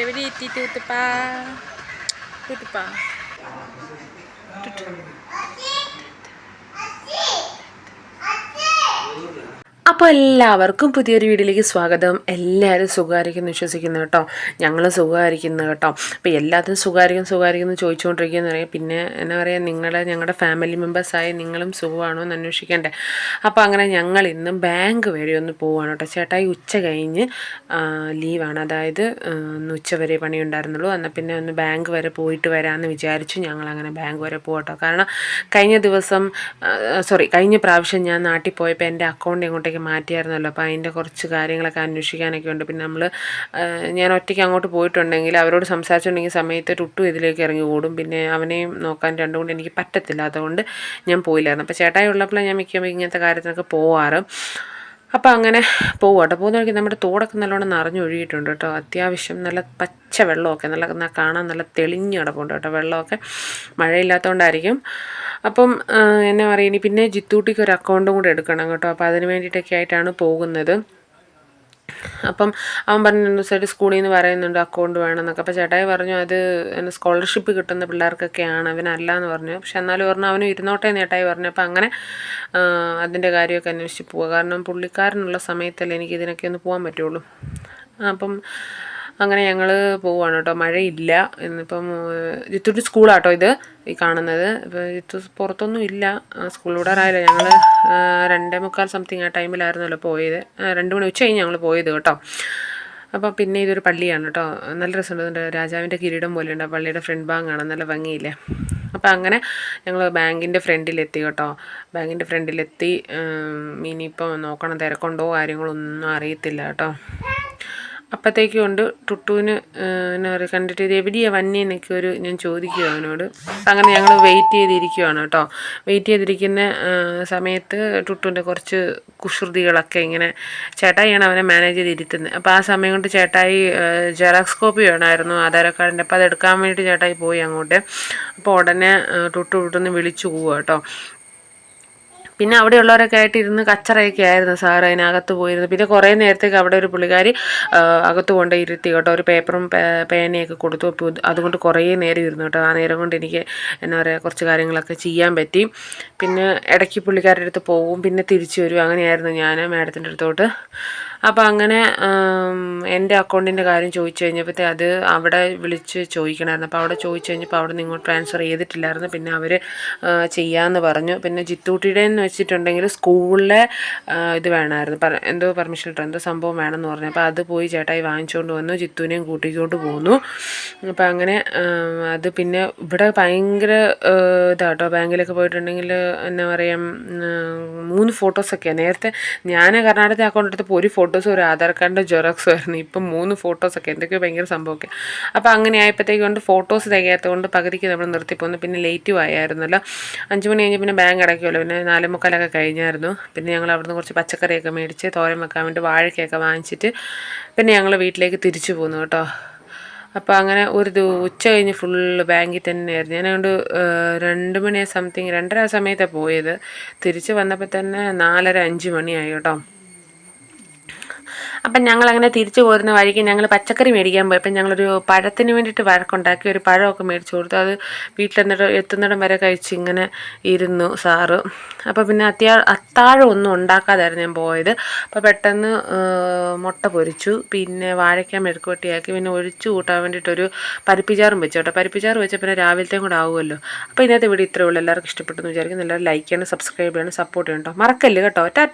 வெடி தீட்டு ஊத்துப்பா ஊத்துப்பா അപ്പോൾ എല്ലാവർക്കും പുതിയൊരു വീഡിയോയിലേക്ക് സ്വാഗതം. എല്ലാവരും സുഖമായിരിക്കുന്നു വിശ്വസിക്കുന്നു കേട്ടോ. ഞങ്ങൾ സുഖമായിരിക്കുന്നു കേട്ടോ. അപ്പോൾ എല്ലാത്തിനും സുഖമായിരിക്കും സുഖമായിരിക്കും എന്ന് ചോദിച്ചുകൊണ്ടിരിക്കുകയെന്ന് പറയാം പിന്നെ എന്നാ പറയുക നിങ്ങളെ ഞങ്ങളുടെ ഫാമിലി മെമ്പേഴ്സായി നിങ്ങളും സുഖമാണോ എന്ന് അന്വേഷിക്കണ്ടേ. അപ്പോൾ അങ്ങനെ ഞങ്ങൾ ഇന്ന് ബാങ്ക് വരെ ഒന്ന് പോവുകയാണ് കേട്ടോ. ചേട്ടായി ഉച്ച കഴിഞ്ഞ് ലീവാണ് അതായത് ഇന്ന് ഉച്ച വരെ പണി ഉണ്ടായിരുന്നുള്ളൂ. എന്നാൽ പിന്നെ ഒന്ന് ബാങ്ക് വരെ പോയിട്ട് വരാമെന്ന് വിചാരിച്ചു. ഞങ്ങൾ അങ്ങനെ ബാങ്ക് വരെ പോകട്ടോ കാരണം കഴിഞ്ഞ ദിവസം സോറി കഴിഞ്ഞ പ്രാവശ്യം ഞാൻ നാട്ടിൽ പോയപ്പോൾ എന്റെ അക്കൗണ്ട് എങ്ങോട്ടേക്ക് മാറ്റിയായിരുന്നല്ലോ. അപ്പോൾ അതിന്റെ കുറച്ച് കാര്യങ്ങളൊക്കെ അന്വേഷിക്കാനൊക്കെ ഉണ്ട്. പിന്നെ നമ്മൾ ഞാൻ ഒറ്റയ്ക്ക് അങ്ങോട്ട് പോയിട്ടുണ്ടെങ്കിൽ അവരോട് സംസാരിച്ചിട്ടുണ്ടെങ്കിൽ സമയത്ത് ടുട്ടു ഇതിലേക്ക് ഇറങ്ങി ഓടും. പിന്നെ അവനെയും നോക്കാൻ രണ്ടും കൊണ്ട് എനിക്ക് പറ്റത്തില്ല. അതുകൊണ്ട് ഞാൻ പോയില്ലായിരുന്നു. അപ്പോൾ ചേട്ടായി ഉള്ളപ്പോൾ ഞാൻ മിക്കപ്പോൾ ഇങ്ങനത്തെ കാര്യത്തിനൊക്കെ പോവാറ്. അപ്പോൾ അങ്ങനെ പോകും കേട്ടോ പോകുന്ന വഴിക്ക് നമ്മുടെ തോടൊക്കെ നല്ലോണം നിറഞ്ഞൊഴുകിയിട്ടുണ്ട് കേട്ടോ അത്യാവശ്യം നല്ല പച്ച വെള്ളമൊക്കെ നല്ല കാണാൻ നല്ല തെളിഞ്ഞ് കിടപ്പുണ്ട് കേട്ടോ വെള്ളമൊക്കെ മഴയില്ലാത്തതുകൊണ്ടായിരിക്കും. അപ്പം എന്നാ പറയുക പിന്നെ ജിത്തൂട്ടിക്ക് ഒരു അക്കൗണ്ടും കൂടെ എടുക്കണം കേട്ടോ. അപ്പോൾ അതിന് വേണ്ടിയിട്ടൊക്കെ ആയിട്ടാണ് പോകുന്നത്. അപ്പം അവൻ പറഞ്ഞു രണ്ട് ദിവസമായിട്ട് സ്കൂളിൽ നിന്ന് പറയുന്നുണ്ട് അക്കൗണ്ട് വേണമെന്നൊക്കെ. അപ്പോൾ ചേട്ടായി പറഞ്ഞു അത് സ്കോളർഷിപ്പ് കിട്ടുന്ന പിള്ളേർക്കൊക്കെയാണ് അവനല്ല എന്ന് പറഞ്ഞു. പക്ഷെ എന്നാലും പറഞ്ഞു അവനും ഇരുന്നോട്ടെ എന്ന് ചേട്ടായി പറഞ്ഞു. അപ്പം അങ്ങനെ അതിന്റെ കാര്യമൊക്കെ അന്വേഷിച്ച് പോവുക കാരണം പുള്ളിക്കാരനുള്ള സമയത്തല്ലേ എനിക്ക് ഇതിനൊക്കെ ഒന്ന് പോകാൻ പറ്റുള്ളൂ. അപ്പം അങ്ങനെ ഞങ്ങൾ പോവുകയാണ് കേട്ടോ. മഴയില്ല. ഇന്നിപ്പം ജിത്തുട്ടി സ്കൂളാട്ടോ ഇത് ഈ കാണുന്നത്. ഇപ്പോൾ ജിത്തു പുറത്തൊന്നും ഇല്ല. സ്കൂൾ വിടാറായില്ല ഞങ്ങൾ രണ്ടേ മുക്കാൽ സംതിങ് ആ ടൈമിലായിരുന്നല്ലോ പോയത്. രണ്ട് മണി ഉച്ച കഴിഞ്ഞ് ഞങ്ങൾ പോയത് കേട്ടോ. അപ്പോൾ പിന്നെ ഇതൊരു പള്ളിയാണ് കേട്ടോ. നല്ല രസമുണ്ട്. രാജാവിന്റെ കിരീടം പോലെയുണ്ട്. ആ പള്ളിയുടെ ഫ്രണ്ട് ബാങ്ക് ആണ് നല്ല ഭംഗിയില്ലേ? അപ്പോൾ അങ്ങനെ ഞങ്ങൾ ബാങ്കിന്റെ ഫ്രണ്ടിലെത്തി കേട്ടോ. ബാങ്കിന്റെ ഫ്രണ്ടിലെത്തി ഇനിയിപ്പോൾ നോക്കണം തിരക്കുണ്ടോ കാര്യങ്ങളൊന്നും അറിയത്തില്ല കേട്ടോ. അപ്പോഴത്തേക്കും ഉണ്ട് ടുട്ടുവിന് എന്നാ പറയുക കണ്ടിട്ട് ഇത് എവിടെയാണ് വന്നേന്നൊക്കെ ഒരു ഞാൻ ചോദിക്കുക അവനോട്. അങ്ങനെ ഞങ്ങൾ വെയിറ്റ് ചെയ്തിരിക്കുവാണ് കേട്ടോ. വെയിറ്റ് ചെയ്തിരിക്കുന്ന സമയത്ത് ടുട്ടുവിന്റെ കുറച്ച് കുസൃതികളൊക്കെ ഇങ്ങനെ ചേട്ടായിയാണ് അവനെ മാനേജ് ചെയ്തിരുത്തുന്നത് അപ്പോൾ ആ സമയം കൊണ്ട് ചേട്ടായി ജെറാക്സ് കോപ്പി വേണമായിരുന്നു ആധാർ കാർഡിന്റെ അപ്പോൾ അത് എടുക്കാൻ വേണ്ടിയിട്ട് ചേട്ടായി പോയി അങ്ങോട്ട്. അപ്പോൾ ഉടനെ ടുട്ടു ടുട്ടുന്ന് വിളിച്ചു പോവുക കേട്ടോ. പിന്നെ അവിടെയുള്ളവരൊക്കെ ആയിട്ട് ഇരുന്ന് കച്ചറയൊക്കെ ആയിരുന്നു സാർ അതിനകത്ത് പോയിരുന്നു പിന്നെ കുറേ നേരത്തേക്ക് അവിടെ ഒരു പുള്ളിക്കാരി അകത്ത് കൊണ്ട് ഇരുത്തി കേട്ടോ ഒരു പേപ്പറും പേനയൊക്കെ കൊടുത്തു. അതുകൊണ്ട് കുറേ നേരം ഇരുന്നു കേട്ടോ. ആ നേരം കൊണ്ട് എനിക്ക് എന്താ പറയുക കുറച്ച് കാര്യങ്ങളൊക്കെ ചെയ്യാൻ പറ്റി. പിന്നെ ഇടയ്ക്ക് പുള്ളിക്കാരുടെ അടുത്ത് പോവും പിന്നെ തിരിച്ചു വരും. അങ്ങനെയായിരുന്നു ഞാൻ മാഡത്തിന്റെ അടുത്തോട്ട്. അപ്പോൾ അങ്ങനെ എന്റെ അക്കൗണ്ടിന്റെ കാര്യം ചോദിച്ചു കഴിഞ്ഞപ്പോഴത്തെ അത് അവിടെ വിളിച്ച് ചോദിക്കണമായിരുന്നു അപ്പോൾ അവിടെ ചോദിച്ചു കഴിഞ്ഞപ്പോൾ അവിടെ ഇങ്ങോട്ട് ട്രാൻസ്ഫർ ചെയ്തിട്ടില്ലായിരുന്നു. പിന്നെ അവർ ചെയ്യാമെന്ന് പറഞ്ഞു. പിന്നെ ജിത്തൂട്ടിയുടെ എന്ന് വെച്ചിട്ടുണ്ടെങ്കിൽ സ്കൂളിലെ ഇത് വേണമായിരുന്നു. എന്തോ പെർമിഷൻ ലെറ്റർ എന്തോ സംഭവം വേണമെന്ന് പറഞ്ഞു. അപ്പോൾ അത് പോയി ചേട്ടായി വാങ്ങിച്ചുകൊണ്ട് വന്നു. ജിത്തുവിനെയും കൂട്ടിക്കൊണ്ട് പോന്നു. അപ്പോൾ അങ്ങനെ അത് പിന്നെ ഇവിടെ ഭയങ്കര ഇതാട്ടോ. ബാങ്കിലൊക്കെ പോയിട്ടുണ്ടെങ്കിൽ എന്താ പറയുക മൂന്ന് ഫോട്ടോസൊക്കെയാണ് നേരത്തെ ഞാൻ കർണാടകത്തെ അക്കൗണ്ട് എടുത്തപ്പോൾ ഒരു ഫോട്ടോസും ഒരു ആധാർ കാർഡിന്റെ ജെറോക്സും ആയിരുന്നു. ഇപ്പം മൂന്ന് ഫോട്ടോസൊക്കെ എന്തൊക്കെയോ ഭയങ്കര സംഭവമൊക്കെ. അപ്പോൾ അങ്ങനെ ആയപ്പോഴത്തേക്ക് കൊണ്ട് ഫോട്ടോസ് തികയാത്തതുകൊണ്ട് പകുതിക്ക് നമ്മൾ നിർത്തിപ്പോന്നു. പിന്നെ ലേറ്റും ആയായിരുന്നല്ലോ. അഞ്ച് മണി കഴിഞ്ഞ് പിന്നെ ബാങ്ക് അടയ്ക്കുമല്ലോ പിന്നെ നാല് മുക്കാലൊക്കെ കഴിഞ്ഞായിരുന്നു. പിന്നെ ഞങ്ങൾ അവിടുന്ന് കുറച്ച് പച്ചക്കറിയൊക്കെ മേടിച്ച് തോരൻ വെക്കാൻ വേണ്ടി വാഴയ്ക്കൊക്കെ വാങ്ങിച്ചിട്ട് പിന്നെ ഞങ്ങൾ വീട്ടിലേക്ക് തിരിച്ചു പോന്നു കേട്ടോ. അപ്പോൾ അങ്ങനെ ഒരു ഉച്ച കഴിഞ്ഞ് ഫുള്ള് ബാങ്കിൽ തന്നെയായിരുന്നു. ഞാൻ അതുകൊണ്ട് രണ്ട് മണി സംതിങ് രണ്ടര സമയത്താണ് പോയത്. തിരിച്ച് വന്നപ്പോൾ തന്നെ നാലര അഞ്ച് മണിയായി കേട്ടോ. അപ്പം ഞങ്ങളങ്ങനെ തിരിച്ചു പോരുന്ന വഴിക്ക് ഞങ്ങൾ പച്ചക്കറി മേടിക്കാൻ പോയപ്പോൾ ഞങ്ങളൊരു പഴത്തിന് വേണ്ടിയിട്ട് വഴക്കുണ്ടാക്കി ഒരു പഴമൊക്കെ മേടിച്ചു കൊടുത്തു. അത് വീട്ടിലെന്നിട്ട് എത്തുന്നിടം വരെ കഴിച്ച് ഇങ്ങനെ ഇരുന്നു സാറ്. അപ്പോൾ പിന്നെ അത്യാ അത്താഴം ഒന്നും ഉണ്ടാക്കാതായിരുന്നു ഞാൻ പോയത്. അപ്പോൾ പെട്ടെന്ന് മുട്ട പൊരിച്ചു. പിന്നെ വാഴയ്ക്ക മെഴുക്കുവട്ടിയാക്കി പിന്നെ ഒഴിച്ചു കൂട്ടാൻ വേണ്ടിയിട്ടൊരു പരിപ്പിച്ചാറും വെച്ചു കേട്ടോ. പരിപ്പിച്ചാറ് വെച്ചാൽ പിന്നെ രാവിലത്തെയും കൂടെ ആവുമല്ലോ. അപ്പോൾ ഇതിനകത്ത് ഇവിടെ ഇത്രയേ ഉള്ളൂ. എല്ലാവർക്കും ഇഷ്ടപ്പെട്ടെന്ന് വിചാരിക്കുന്നു. എല്ലാവരും ലൈക്ക് ചെയ്യണം സബ്സ്ക്രൈബ് ചെയ്യണം സപ്പോർട്ട് ചെയ്യണം കേട്ടോ. മറക്കല്ലേ കേട്ടോ. ടാറ്റ.